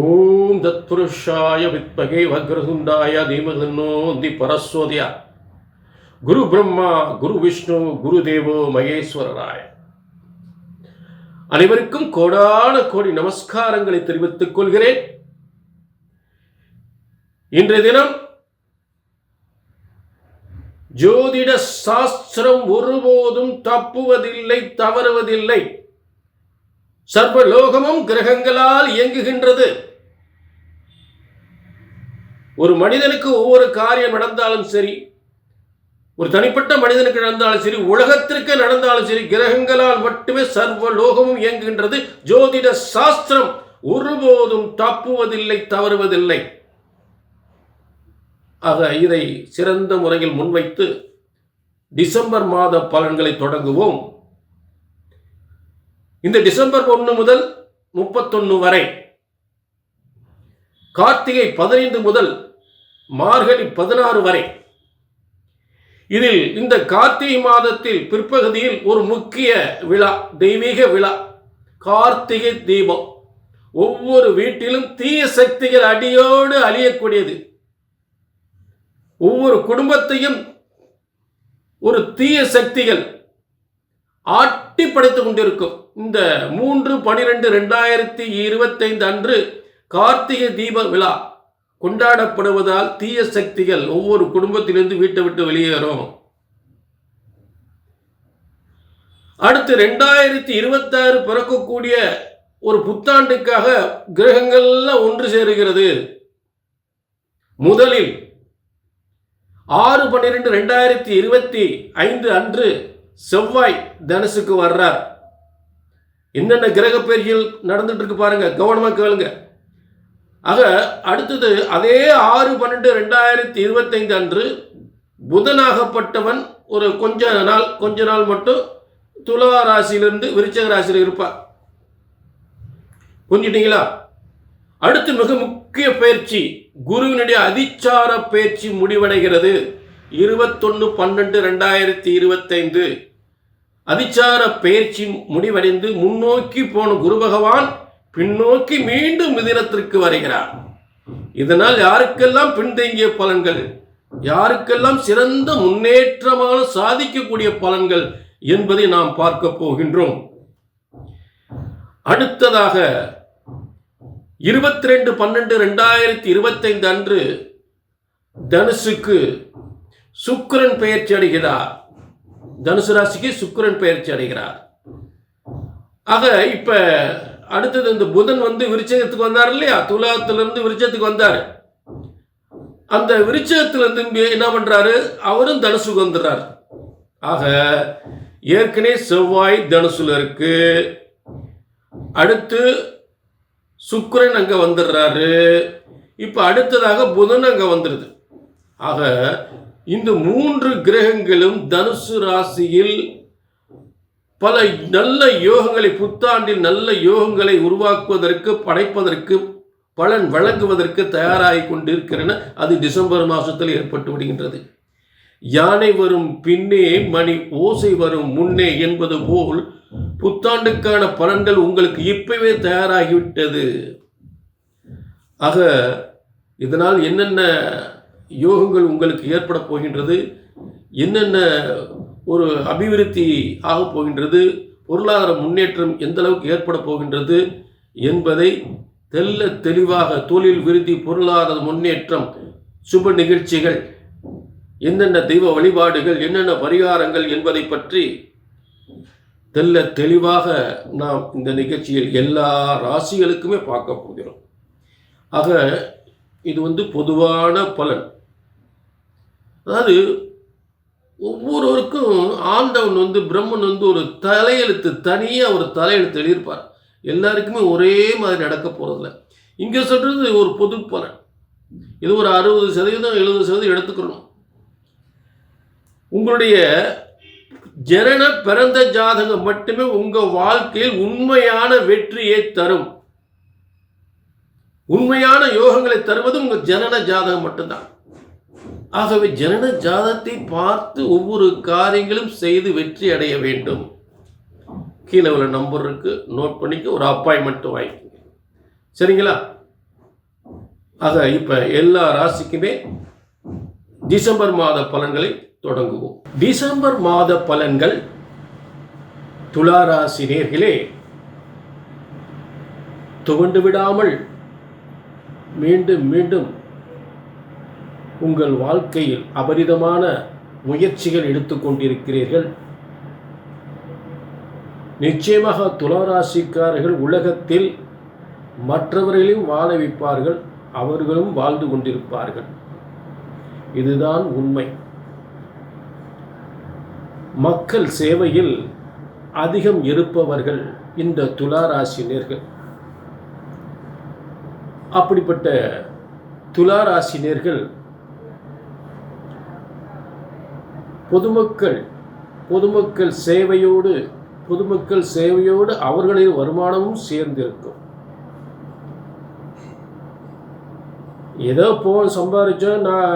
ஓம் தத்புருஷாய வித்மகே வக்ரதுண்டாய தீமதன்னோந்தி பரஸ்வதியா குரு பிரம்மா குரு விஷ்ணு குரு தேவோ மகேஸ்வரராய அனைவருக்கும் கோடான கோடி நமஸ்காரங்களை தெரிவித்துக் கொள்கிறேன். இன்றைய தினம் ஜோதிட சாஸ்திரம் ஒருபோதும் தப்புவதில்லை தவறுவதில்லை. சர்வலோகமும் கிரகங்களால் இயங்குகின்றது. ஒரு மனிதனுக்கு ஒவ்வொரு காரியம் நடந்தாலும் சரி ஒரு தனிப்பட்ட மனிதனுக்கு நடந்தாலும் சரி உலகத்திற்கு நடந்தாலும் சரி கிரகங்களால் மட்டுமே சர்வ லோகமும் இயங்குகின்றது. ஜோதிட சாஸ்திரம் ஒருபோதும் தப்புவதில்லை தவறுவதில்லை. ஆக இதை சிறந்த முறையில் முன்வைத்து டிசம்பர் மாத பலன்களை தொடங்குவோம். இந்த டிசம்பர் ஒன்று முதல் முப்பத்தொன்று வரை கார்த்திகை பதினைந்து முதல் மார்கழி பதினாறு வரை இதில் இந்த கார்த்திகை மாதத்தில் பிற்பகுதியில் ஒரு முக்கிய விழா தெய்வீக விழா கார்த்திகை தீபம். ஒவ்வொரு வீட்டிலும் தீய சக்திகள் அடியோடு அழியக்கூடியது. ஒவ்வொரு குடும்பத்தையும் ஒரு தீய சக்திகள் ஆட்டி படைத்து கொண்டிருக்கும். இந்த மூன்று பனிரெண்டு ரெண்டாயிரத்தி இருபத்தைந்து அன்று கார்த்திகை தீப விழா கொண்டாடப்படுவதால் தீய சக்திகள் ஒவ்வொரு குடும்பத்திலிருந்து வீட்டை விட்டு வெளியேறும். அடுத்து ரெண்டாயிரத்தி இருபத்தாறு பிறக்கக்கூடிய ஒரு புத்தாண்டுக்காக கிரகங்கள்லாம் ஒன்று சேருகிறது. முதலில் ஆறு பன்னிரெண்டு ரெண்டாயிரத்தி இருபத்தி ஐந்து அன்று செவ்வாய் தனுசுக்கு வர்றார். என்னென்ன கிரக பயிற்சிகள் நடந்துட்டு இருக்கு பாருங்க கவனமாக கேளுங்க. ஆக அடுத்தது அதே ஆறு பன்னெண்டு ரெண்டாயிரத்தி இருபத்தைந்து அன்று புதனாகப்பட்டவன் ஒரு கொஞ்ச நாள் கொஞ்ச நாள் மட்டும் துலா ராசியிலிருந்து விருச்சக ராசியில் இருப்பார். புரிஞ்சிட்டீங்களா அடுத்து மிக முக்கிய பயிற்சி குருவினுடைய அதிச்சார பயிற்சி முடிவடைகிறது. இருபத்தொன்று பன்னெண்டு ரெண்டாயிரத்தி இருபத்தைந்து. அதிச்சார பயிற்சி முடிவடைந்து முன்னோக்கி போன குரு பகவான் பின்னோக்கி மீண்டும் மிதினத்திற்கு வருகிறார். இதனால் யாருக்கெல்லாம் பின்தங்கிய பலன்கள் யாருக்கெல்லாம் சிறந்த முன்னேற்றமான சாதிக்கக்கூடிய பலன்கள் என்பதை நாம் பார்க்க போகின்றோம். அடுத்ததாக இருபத்தி ரெண்டு பன்னெண்டு ரெண்டாயிரத்தி இருபத்தைந்து அன்று தனுசுக்கு சுக்கரன் பெயர்ச்சி அடைகிறார். தனுசு ராசிக்கு சுக்கரன் பயிற்சி அடைகிறார். ஆக இப்ப அடுத்தது இந்த புதன் வந்து விருச்சகத்துக்கு வந்தார் இல்லையா? துலாத்திலிருந்து விருச்சத்துக்கு வந்தார். அந்த விருச்சகத்திலிருந்து என்ன பண்றாரு? அவரும் தனுசுக்கு வந்துடுறார். ஆக ஏற்கனவே செவ்வாய் தனுசுல இருக்கு. அடுத்து சுக்கரன் அங்க வந்துடுறாரு. இப்ப அடுத்ததாக புதன் அங்க வந்துடுது ஆக இந்த மூன்று கிரகங்களும் தனுசு ராசியில் பல நல்ல யோகங்களை புத்தாண்டில் நல்ல யோகங்களை உருவாக்குவதற்கு படைப்பதற்கு பலன் வழங்குவதற்கு தயாராகி கொண்டிருக்கிறன அது டிசம்பர் மாதத்தில் ஏற்பட்டு விடுகின்றது. யானை வரும் பின்னே மணி ஓசை வரும் முன்னே என்பது போல் புத்தாண்டுக்கான பலன்கள் உங்களுக்கு இப்பவே தயாராகிவிட்டது. ஆக இதனால் என்னென்ன யோகங்கள் உங்களுக்கு ஏற்பட போகின்றது என்னென்ன ஒரு அபிவிருத்தி ஆகப் போகின்றது பொருளாதார முன்னேற்றம் எந்த அளவுக்கு ஏற்பட போகின்றது என்பதை தெல்ல தெளிவாக தொழில் விருத்தி பொருளாதார முன்னேற்றம் சுப நிகழ்ச்சிகள் என்னென்ன தெய்வ வழிபாடுகள் என்னென்ன பரிகாரங்கள் என்பதை பற்றி தெல்ல தெளிவாக நாம் இந்த நிகழ்ச்சியில் எல்லா ராசிகளுக்குமே பார்க்க போகிறோம். ஆக இது வந்து பொதுவான பலன். அதாவது ஒவ்வொருவருக்கும் ஆண்டவன் வந்து பிரம்மன் வந்து ஒரு தலையெழுத்து தனியாக ஒரு தலையெழுத்து எழுதியிருப்பார். எல்லாருக்குமே ஒரே மாதிரி நடக்க போகிறதில்ல இங்கே சொல்கிறது ஒரு பொது பலன். இது ஒரு அறுபது சதவீதம் எழுபது சதவீதம் எடுத்துக்கணும். உங்களுடைய ஜனன பிறந்த ஜாதகம் மட்டுமே உங்கள் வாழ்க்கையில் உண்மையான வெற்றியை தரும். உண்மையான யோகங்களை தருவது உங்கள் ஜனன ஜாதகம் மட்டும்தான். ஆகவே ஜனன ஜாதத்தை பார்த்து ஒவ்வொரு காரியங்களும் செய்து வெற்றி அடைய வேண்டும். கீழே உள்ள நம்பர் இருக்கு. நோட் பண்ணிக்க. ஒரு அப்பாயின்மெண்ட் வாங்கிக்கோங்க. சரிங்களா? அதை இப்போ எல்லா ராசிக்குமே டிசம்பர் மாத பலன்களை தொடங்குவோம். டிசம்பர் மாத பலன்கள் துலா ராசி நேர்களே துவண்டு விடாமல் மீண்டும் மீண்டும் உங்கள் வாழ்க்கையில் அபரிதமான முயற்சிகள் எடுத்துக்கொண்டிருக்கிறீர்கள் நிச்சயமாக துளராசிக்காரர்கள் உலகத்தில் மற்றவர்களையும் வாழ வைப்பார்கள் அவர்களும் வாழ்ந்து கொண்டிருப்பார்கள். இதுதான் உண்மை. மக்கள் சேவையில் அதிகம் இருப்பவர்கள் இந்த துளாராசினியர்கள். அப்படிப்பட்ட துளாராசினியர்கள் பொதுமக்கள் பொதுமக்கள் சேவையோடு பொதுமக்கள் சேவையோடு அவர்களின் வருமானமும் சேர்ந்திருக்கும். ஏதோ போ சம்பாதிச்சோம் நான்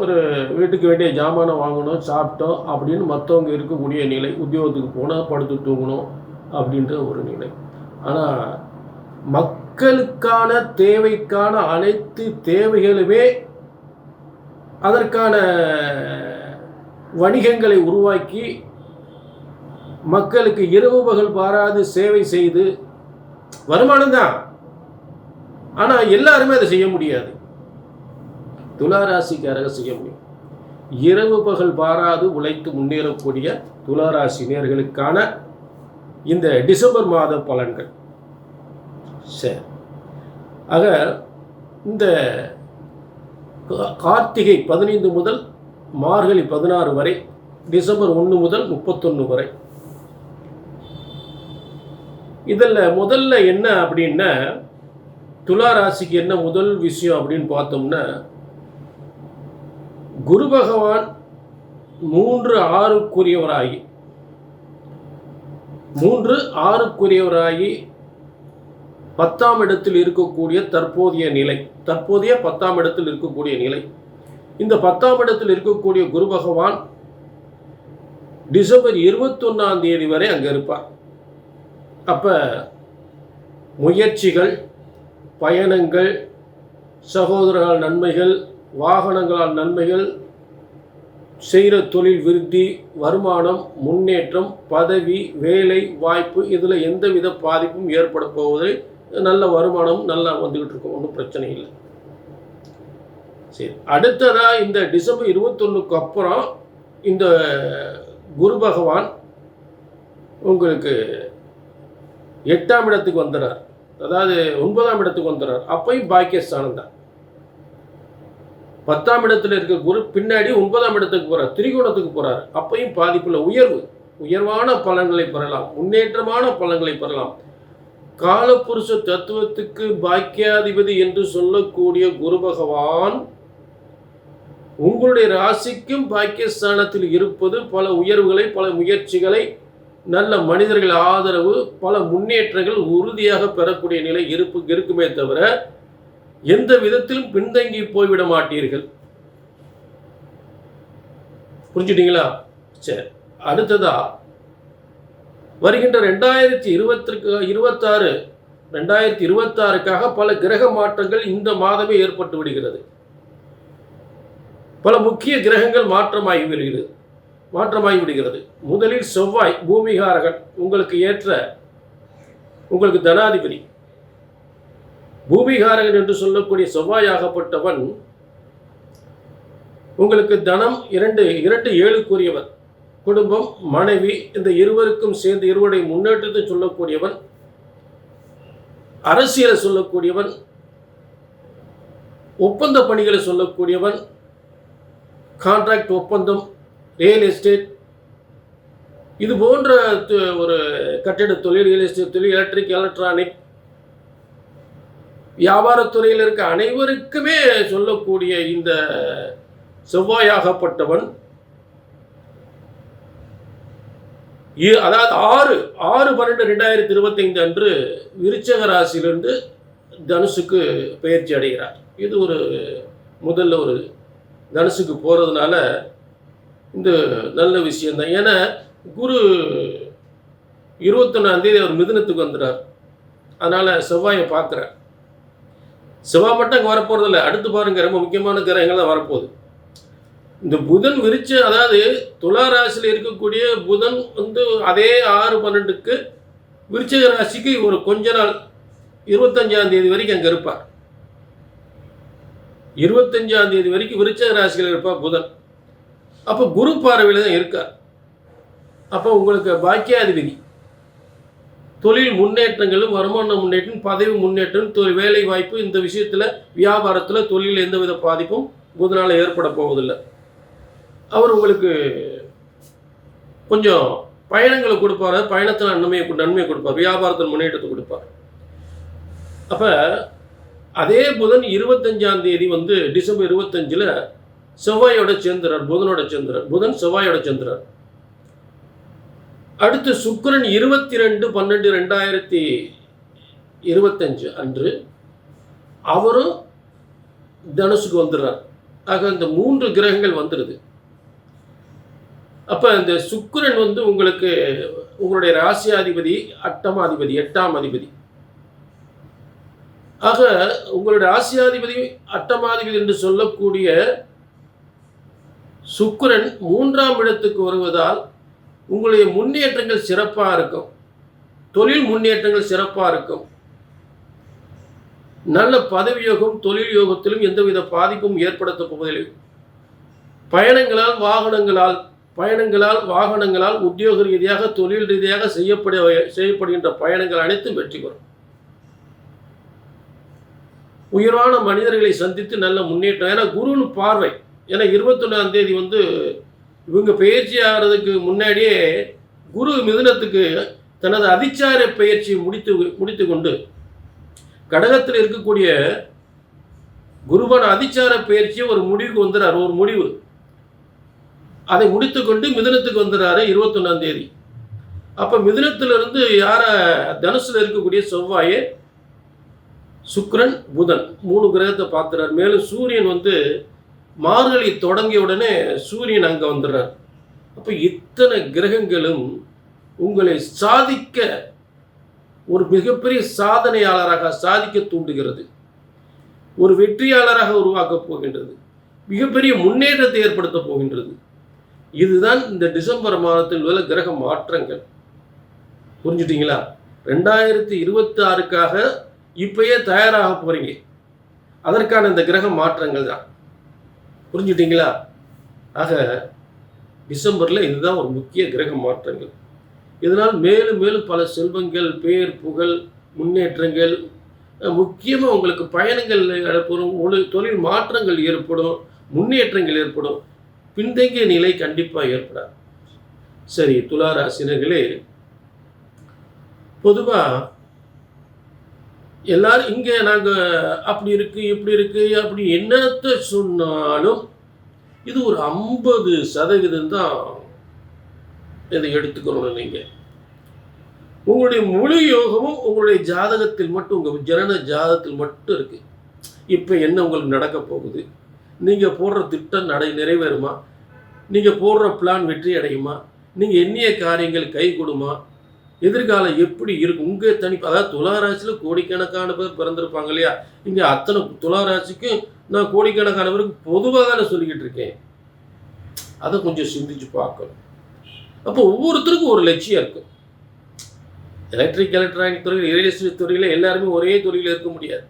ஒரு வீட்டுக்கு வேண்டிய ஜாமானை வாங்கணும் சாப்பிட்டோம் அப்படின்னு மற்றவங்க இருக்கக்கூடிய நிலை உத்தியோகத்துக்கு போனால் படுத்து தூங்கணும் அப்படின்ற ஒரு நிலை. ஆனால் மக்களுக்கான தேவைக்கான அனைத்து தேவைகளுமே அதற்கான வணிகங்களை உருவாக்கி மக்களுக்கு இரவு பகல் பாராது சேவை செய்து வருமானம் தான். ஆனால் எல்லாருமே அதை செய்ய முடியாது. துளாராசிக்காரங்க செய்ய முடியும். இரவு பகல் பாராது உழைத்து முன்னேறக்கூடிய துளாராசி நேர்களுக்கான இந்த டிசம்பர் மாத பலன்கள். சரி. ஆக இந்த கார்த்திகை பதினைந்து முதல் மார்கழி பதினாறு வரை டிசம்பர் ஒன்று முதல் முப்பத்தொன்று வரை. இதில் முதல்ல என்ன அப்படின்னா துலா ராசிக்கு என்ன முதல் விஷயம் அப்படின்னு பார்த்தோம்னா குரு பகவான் மூன்று ஆறுக்குரியவராகி மூன்று ஆறுக்குரியவராகி பத்தாம் இடத்தில் இருக்கக்கூடிய தற்போதைய நிலை தற்போதைய பத்தாம் இடத்தில் இருக்கக்கூடிய நிலை. இந்த பத்தாம் இடத்தில் இருக்கக்கூடிய குரு பகவான் டிசம்பர் இருபத்தொன்னாம் தேதி வரை அங்கே இருப்பார். அப்போ முயற்சிகள் பயணங்கள் சகோதரர்கள் நன்மைகள் வாகனங்களால் நன்மைகள் செய்கிற தொழில் விருத்தி வருமானம் முன்னேற்றம் பதவி வேலை வாய்ப்பு இதில் எந்தவித பாதிப்பும் ஏற்பட போவதில்லை. நல்ல வருமானம் நல்லா வந்துக்கிட்டு இருக்கும் ஒன்றும் பிரச்சனை இல்லை. சரி அடுத்ததா இந்த டிசம்பர் இருபத்தொன்னுக்கு அப்புறம் இந்த குரு பகவான் உங்களுக்கு எட்டாம் இடத்துக்கு வந்துடுறார் அதாவது ஒன்பதாம் இடத்துக்கு வந்துடுறார் அப்பையும் பாக்கியஸ்தானம் தான். பத்தாம் இடத்துல இருக்கிற குரு பின்னாடி ஒன்பதாம் இடத்துக்கு போகிறார் திரிகோணத்துக்கு போகிறார் அப்பையும் பாதிப்புள்ள உயர்வு. உயர்வான பலன்களை பெறலாம். முன்னேற்றமான பலன்களை பெறலாம். காலப்புருஷ தத்துவத்துக்கு பாக்கியாதிபதி என்று சொல்லக்கூடிய குரு பகவான் உங்களுடைய ராசிக்கும் பாக்கியஸ்தானத்தில் இருப்பது பல உயர்வுகளை பல முயற்சிகளை நல்ல மனிதர்கள் ஆதரவு பல முன்னேற்றங்கள் உறுதியாக பெறக்கூடிய நிலை இருப்பு இருக்குமே தவிர எந்த விதத்திலும் பின்தங்கி போய்விட மாட்டீர்கள். புரிஞ்சுட்டீங்களா? சரி அடுத்ததா வருகின்ற ரெண்டாயிரத்தி இருபத்திற்கு இருபத்தாறு ரெண்டாயிரத்தி இருபத்தாறுக்காக பல கிரக மாற்றங்கள் இந்த மாதமே ஏற்பட்டு விடுகிறது. பல முக்கிய கிரகங்கள் மாற்றமாகி விடுகிறது. மாற்றமாகி விடுகிறது. முதலில் செவ்வாய் பூமிகாரகன் உங்களுக்கு ஏற்ற உங்களுக்கு தனாதிபதி. பூமிகாரகன் என்று சொல்லக்கூடிய செவ்வாயாகப்பட்டவன் உங்களுக்கு தனம் இரண்டு இரண்டு ஏழுக்குரியவன். குடும்பம் மனைவி இந்த இருவருக்கும் சேர்ந்து இருவருடைய முன்னேற்றத்தை சொல்லக்கூடியவன். அரசியலை சொல்லக்கூடியவன். ஒப்பந்த பணிகளை சொல்லக்கூடியவன். கான்ட்ராக்ட் ஒப்பந்தம் ரியல் எஸ்டேட் இது போன்ற ஒரு கட்டிட தொழில் ரியல் எஸ்டேட் தொழில் எலக்ட்ரிக் எலக்ட்ரானிக் வியாபாரத்துறையில் இருக்க அனைவருக்குமே சொல்லக்கூடிய இந்த செவ்வாயாகப்பட்டவன் இ- அதாவது ஆறு ஆறு பன்னெண்டு ரெண்டாயிரத்தி இருபத்தைந்து அன்று விருச்சக ராசியிலிருந்து தனுசுக்கு பயிற்சி அடைகிறார். இது ஒரு முதல்ல ஒரு தனுசுக்கு போகிறதுனால இந்த நல்ல விஷயந்தான் ஏன்னா குரு இருபத்தொன்னாந்தேதி அவர் மிதுனத்துக்கு வந்துடுறார் அதனால் செவ்வாயை பார்க்குறார் செவ்வாய் மட்டும் அங்கே வரப்போகிறது இல்லை அடுத்து பாருங்க ரொம்ப முக்கியமான கிரகங்கள் தான் வரப்போகுது. இந்த புதன் விரிச்ச அதாவது துலா ராசியில் இருக்கக்கூடிய புதன் வந்து அதே ஆறு பன்னெண்டுக்கு விருச்சக ராசிக்கு ஒரு கொஞ்ச நாள் இருபத்தஞ்சாம் தேதி வரைக்கும் அங்கே இருப்பார். இருபத்தஞ்சாம் தேதி வரைக்கும் விருச்சக ராசியில் இருப்பார் புதன். அப்போ குரு பார்வையில் தான் இருக்கார். அப்போ உங்களுக்கு பாக்கியாதிபதி. தொழில் முன்னேற்றங்களும் வருமான முன்னேற்றம் பதவி முன்னேற்றம் தொழில் வேலை வாய்ப்பு இந்த விஷயத்தில் வியாபாரத்தில் தொழிலில் எந்தவித பாதிப்பும் புதனால் ஏற்பட போவதில்லை. அவர் உங்களுக்கு கொஞ்சம் பயணங்களை கொடுப்பார். பயணத்தில் நன்மையை நன்மையை கொடுப்பார். வியாபாரத்தில் முன்னேற்றத்தை கொடுப்பார். அப்போ அதே புதன் இருபத்தஞ்சாம் தேதி வந்து டிசம்பர் இருபத்தஞ்சில் செவ்வாயோட சேர்ந்துறார் புதனோட சேர்ந்துறார். புதன் செவ்வாயோட சேர்ந்துறார். அடுத்து சுக்கரன் இருபத்தி ரெண்டு பன்னெண்டு ரெண்டாயிரத்தி இருபத்தஞ்சு அன்று அவரும் தனுசுக்கு வந்துடுறார். ஆக இந்த மூன்று கிரகங்கள் வந்துடுது. அப்போ இந்த சுக்கரன் வந்து உங்களுக்கு உங்களுடைய ராசியாதிபதி அட்டமாதிபதி எட்டாம் அதிபதி. ஆக உங்களுடைய ஆசியாதிபதி அட்டமாதிபதி என்று சொல்லக்கூடிய சுக்கிரன் மூன்றாம் இடத்துக்கு வருவதால் உங்களுடைய முன்னேற்றங்கள் சிறப்பாக இருக்கும். தொழில் முன்னேற்றங்கள் சிறப்பாக இருக்கும். நல்ல பதவி யோகம் தொழில் யோகத்திலும் எந்தவித பாதிப்பும் ஏற்படுத்த போவதில்லை. பயணங்களால் வாகனங்களால் பயணங்களால் வாகனங்களால் உத்தியோக ரீதியாக தொழில் ரீதியாக செய்யப்பட செய்யப்படுகின்ற பயணங்கள் அனைத்தும் வெற்றி பெறும். உயர்வான மனிதர்களை சந்தித்து நல்ல முன்னேற்றம். ஏன்னா குருன்னு பார்வை. ஏன்னா இருபத்தொன்னாம் தேதி வந்து இவங்க பயிற்சி ஆகிறதுக்கு முன்னாடியே குரு மிதுனத்துக்கு தனது அதிச்சார பயிற்சியை முடித்து முடித்து கொண்டு கடகத்தில் இருக்கக்கூடிய குருவான அதிச்சார பயிற்சியை ஒரு முடிவுக்கு வந்துடுறார். ஒரு முடிவு. அதை முடித்துக்கொண்டு மிதுனத்துக்கு வந்துடுறாரு இருபத்தொன்னாம் தேதி. அப்போ மிதுனத்திலிருந்து யார தனுசில் இருக்கக்கூடிய செவ்வாயே சுக்ரன் புதன் மூணு கிரகத்தை பார்த்துறார் மேலும் சூரியன் வந்து மார்கழி தொடங்கிய உடனே சூரியன் அங்கே வந்துடுறார். அப்போ இத்தனை கிரகங்களும் உங்களை சாதிக்க ஒரு மிகப்பெரிய சாதனையாளராக சாதிக்க தூண்டுகிறது. ஒரு வெற்றியாளராக உருவாக்கப் போகின்றது. மிகப்பெரிய முன்னேற்றத்தை ஏற்படுத்த போகின்றது. இதுதான் இந்த டிசம்பர் மாதத்தில் உள்ள கிரக மாற்றங்கள். புரிஞ்சுட்டீங்களா? ரெண்டாயிரத்தி இருபத்தி ஆறுக்காக இப்பயே தயாராக போறீங்க. அதற்கான இந்த கிரக மாற்றங்கள் தான். புரிஞ்சுட்டீங்களா? ஆக டிசம்பரில் இதுதான் ஒரு முக்கிய கிரக மாற்றங்கள். இதனால் மேலும் மேலும் பல செல்வங்கள் பேர் புகழ் முன்னேற்றங்கள் முக்கியமாக உங்களுக்கு பயணங்கள் ஏற்படும் ஒரு தொழில் மாற்றங்கள் ஏற்படும் முன்னேற்றங்கள் ஏற்படும். பின்தங்கிய நிலை கண்டிப்பாக ஏற்படாது. சரி துளாராசினர்களே பொதுவாக எல்லாரும் இங்கே நாங்கள் அப்படி இருக்குது இப்படி இருக்குது அப்படி என்னத்தை சொன்னாலும் இது ஒரு ஐம்பது சதவீதம் தான் இதை எடுத்துக்கணும் நீங்கள் உங்களுடைய முழு யோகமும் உங்களுடைய ஜாதகத்தில் மட்டும் உங்கள் ஜனன ஜாதகத்தில் மட்டும் இருக்குது இப்போ என்ன உங்களுக்கு நடக்க போகுது? நீங்கள் போடுற திட்டம் நடை நிறைவேறுமா? நீங்கள் போடுற பிளான் வெற்றி அடையுமா? நீங்கள் எண்ணிய காரியங்கள் கை கொடுமா? எதிர்காலம் எப்படி இருக்கும்? உங்கள் தனி அதாவது துளாராசியில் கோடிக்கணக்கான பேர் பிறந்திருப்பாங்க இல்லையா? இங்கே அத்தனை துளாராசிக்கும் நான் கோடிக்கணக்கான பேருக்கு பொதுவாக தானே சொல்லிக்கிட்டு இருக்கேன். அதை கொஞ்சம் சிந்திச்சு பார்க்கணும். அப்போ ஒவ்வொருத்தருக்கும் ஒரு லட்சியம் இருக்கும் எலக்ட்ரிக் எலக்ட்ரானிக் துறையில் ரியல் எஸ்டேட் துறையில் எல்லாருமே ஒரே தொழிலில் இருக்க முடியாது.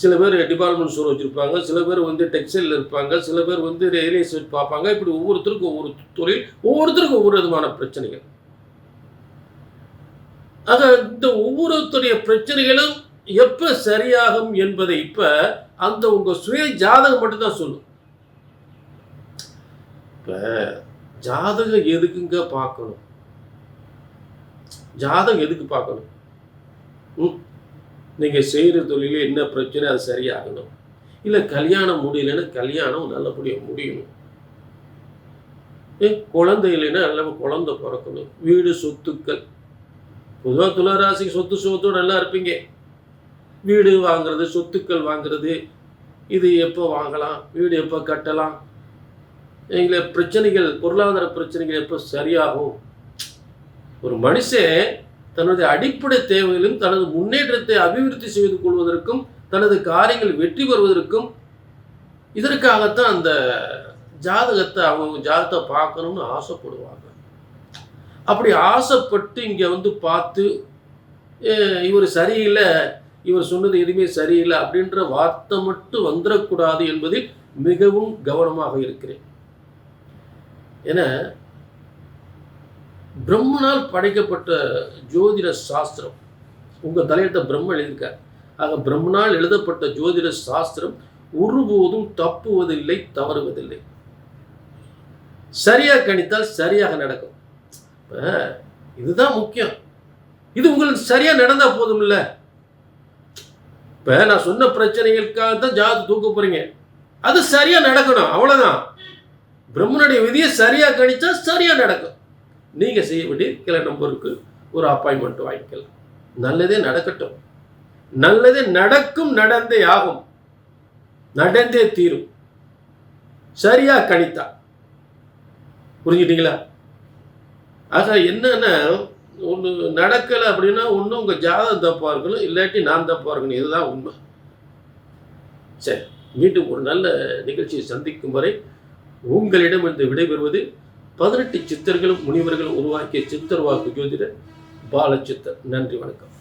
சில பேர் டிபார்ட்மெண்ட் ஸ்டோர் வச்சுருப்பாங்க சில பேர் வந்து டெக்ஸ்டைலில் இருப்பாங்க சில பேர் வந்து ரியல் எஸ்டேட் பார்ப்பாங்க. இப்படி ஒவ்வொருத்தருக்கும் ஒவ்வொரு தொழில் ஒவ்வொருத்தருக்கும் ஒவ்வொரு விதமான பிரச்சனைகள். ஆக இந்த ஒவ்வொருத்தருடைய பிரச்சனைகளும் எப்போ சரியாகும் என்பதை இப்போ அந்த உங்கள் சுய ஜாதகம் மட்டும்தான் சொல்லும். இப்போ ஜாதகம் எதுக்குங்க பார்க்கணும்? ஜாதகம் எதுக்கு பார்க்கணும்? ம்? நீங்கள் செய்கிற தொழிலில் என்ன பிரச்சனை அது சரியாகணும். இல்லை கல்யாணம் முடியலன்னா கல்யாணம் நல்லபடியாக முடியணும். ஏ குழந்தை இல்லைன்னா நல்ல குழந்தை பிறக்கணும். வீடு சொத்துக்கள். பொதுவாக துளாராசிக்கு சொத்து சுகத்தோடு நல்லா இருப்பீங்க. வீடு வாங்குறது சொத்துக்கள் வாங்குறது இது எப்போ வாங்கலாம் வீடு எப்போ கட்டலாம் எங்களை பிரச்சனைகள் பொருளாதார பிரச்சனைகள் எப்போ சரியாகும். ஒரு மனுஷன் தனது அடிப்படை தேவைகளும் தனது முன்னேற்றத்தை அபிவிருத்தி செய்து கொள்வதற்கும் தனது காரியங்கள் வெற்றி பெறுவதற்கும் இதற்காகத்தான் அந்த ஜாதகத்தை அவங்க ஜாதகத்தை பார்க்கணும்னு ஆசைப்படுவாங்க. அப்படி ஆசைப்பட்டு இங்கே வந்து பார்த்து இவர் சரியில்லை இவர் சொன்னது எதுவுமே சரியில்லை அப்படின்ற வார்த்தை மட்டும் வந்துடக்கூடாது என்பதில் மிகவும் கவனமாக இருக்கிறேன். ஏன்னா பிரம்மனால் படைக்கப்பட்ட ஜோதிட சாஸ்திரம் உங்கள் தலையத்தை பிரம்ம எழுதியிருக்கார். ஆக பிரம்மனால் எழுதப்பட்ட ஜோதிட சாஸ்திரம் ஒருபோதும் தப்புவதில்லை தவறுவதில்லை. சரியாக கணித்தால் சரியாக நடக்கும். அப்போ இதுதான் முக்கியம். இது உங்களுக்கு சரியாக நடந்தா போதும் இல்லை இப்போ நான் சொன்ன பிரச்சனைகளுக்காக தான் ஜாதி தூக்க போகிறீங்க அது சரியாக நடக்கணும். அவ்வளோதான் பிரம்மனுடைய விதியை சரியாக கணித்தா சரியாக நடக்கும். நீங்கள் செய்ய வேண்டிய கிளை நம்பருக்கு ஒரு அப்பாயின்மெண்ட் வாங்கிக்கலாம். நல்லதே நடக்கட்டும். நல்லதே நடக்கும் நடந்தே ஆகும். நடந்தே தீரும். சரியா கணித்தா. புரிஞ்சுட்டீங்களா ஆக என்னென்ன? ஒன்று நடக்கலை அப்படின்னா ஒன்று உங்கள் ஜாதகம் தப்பாக இருக்கணும் இல்லாட்டி நான் தப்பாக இருக்கணும் இதுதான் உண்மை. சரி மீண்டும் ஒரு நல்ல நிகழ்ச்சியை சந்திக்கும் வரை உங்களிடம் இருந்து விடைபெறுவது பதினெட்டு சித்தர்களும் முனிவர்களும் உருவாக்கிய சித்தர் வாக்கு ஜோதிடர் பாலச்சித்தர் நன்றி வணக்கம்.